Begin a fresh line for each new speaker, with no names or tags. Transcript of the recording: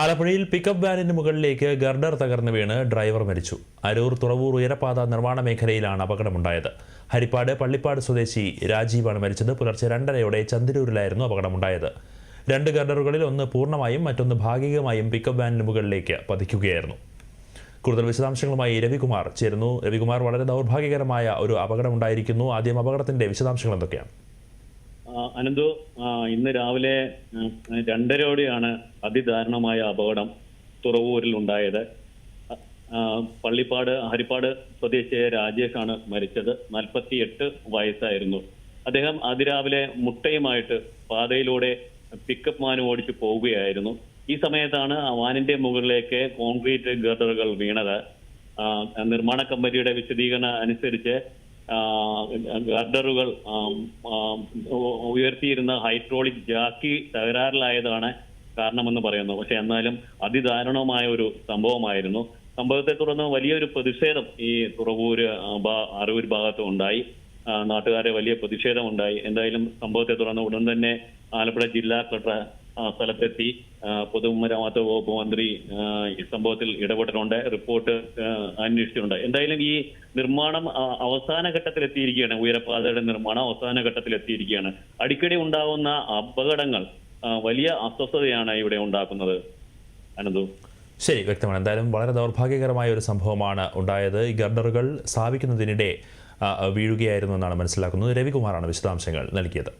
ആലപ്പുഴയിൽ പിക്കപ്പ് വാനിന് മുകളിലേക്ക് ഗർഡർ തകർന്നു വീണ് ഡ്രൈവർ മരിച്ചു. അരൂർ തുറവൂർ ഉയരപാത നിർമ്മാണ മേഖലയിലാണ് അപകടമുണ്ടായത്. ഹരിപ്പാട് പള്ളിപ്പാട് സ്വദേശി രാജീവാണ് മരിച്ചത്. പുലർച്ചെ രണ്ടരയോടെ ചന്ദരൂരിലായിരുന്നു അപകടമുണ്ടായത്. രണ്ട് ഗർഡറുകളിൽ ഒന്ന് പൂർണമായും മറ്റൊന്ന് ഭാഗികമായും പിക്കപ്പ് വാനിന് മുകളിലേക്ക് പതിക്കുകയായിരുന്നു. കൂടുതൽ വിശദാംശങ്ങളുമായി രവികുമാർ ചേരുന്നു. രവികുമാർ വളരെ ദൗർഭാഗ്യകരമായ ഒരു അപകടമുണ്ടായിരിക്കുന്നു. ആദ്യം അപകടത്തിന്റെ വിശദാംശങ്ങൾ എന്തൊക്കെയാണ്?
അനന്തു ഇന്ന് രാവിലെ രണ്ടരയോടെയാണ് അതിദാരുണമായ അപകടം തുറവൂരിൽ ഉണ്ടായത്. പള്ളിപ്പാട് ഹരിപ്പാട് സ്വദേശിയായ രാജേഷാണ് മരിച്ചത്. നാൽപ്പത്തി എട്ട് വയസ്സായിരുന്നു. അദ്ദേഹം അതിരാവിലെ മുട്ടയുമായിട്ട് പാതയിലൂടെ പിക്കപ്പ് വാൻ ഓടിച്ചു പോവുകയായിരുന്നു. ഈ സമയത്താണ് വാനിന്റെ മുകളിലേക്ക് കോൺക്രീറ്റ് ഗർഡറുകൾ വീണത്. നിർമ്മാണ കമ്പനിയുടെ വിശദീകരണം അനുസരിച്ച് ഗർഡറുകൾ ഉയർത്തിയിരുന്ന ഹൈഡ്രോളിക് ജാക്കി തകരാറിലായതാണ് കാരണമെന്ന് പറയുന്നു. പക്ഷെ എന്നാലും അതിദാരുണമായ ഒരു സംഭവമായിരുന്നു. സംഭവത്തെ തുടർന്ന് വലിയൊരു പ്രതിഷേധം ഈ തുറവൂര് അറൂർ ഭാഗത്തും ഉണ്ടായി. നാട്ടുകാരെ വലിയ പ്രതിഷേധം ഉണ്ടായി. എന്തായാലും സംഭവത്തെ തുടർന്ന് ഉടൻ തന്നെ ആലപ്പുഴ ജില്ലാ കളക്ടർ സ്ഥലത്തെത്തി പൊതുമരാമത്ത് വകുപ്പ് മന്ത്രി ഈ സംഭവത്തിൽ ഇടപെട്ടിട്ടുണ്ട് റിപ്പോർട്ട് അന്വേഷിച്ചിട്ടുണ്ട്. എന്തായാലും ഈ നിർമ്മാണം അവസാന ഘട്ടത്തിൽ എത്തിയിരിക്കുകയാണ് ഉയരപാതയുടെ നിർമ്മാണം അവസാന ഘട്ടത്തിൽ എത്തിയിരിക്കുകയാണ് അടിക്കടി ഉണ്ടാകുന്ന അപകടങ്ങൾ വലിയ അസ്വസ്ഥതയാണ് ഇവിടെ ഉണ്ടാക്കുന്നത്. അനന്തു?
ശരി വ്യക്തമാണ്. എന്തായാലും വളരെ ദൗർഭാഗ്യകരമായ ഒരു സംഭവമാണ് ഉണ്ടായത്. ഈ ഗർഡറുകൾ സ്ഥാപിക്കുന്നതിനിടെ വീഴുകയായിരുന്നു എന്നാണ് മനസ്സിലാക്കുന്നത്. രവികുമാറാണ് വിശദാംശങ്ങൾ നൽകിയത്.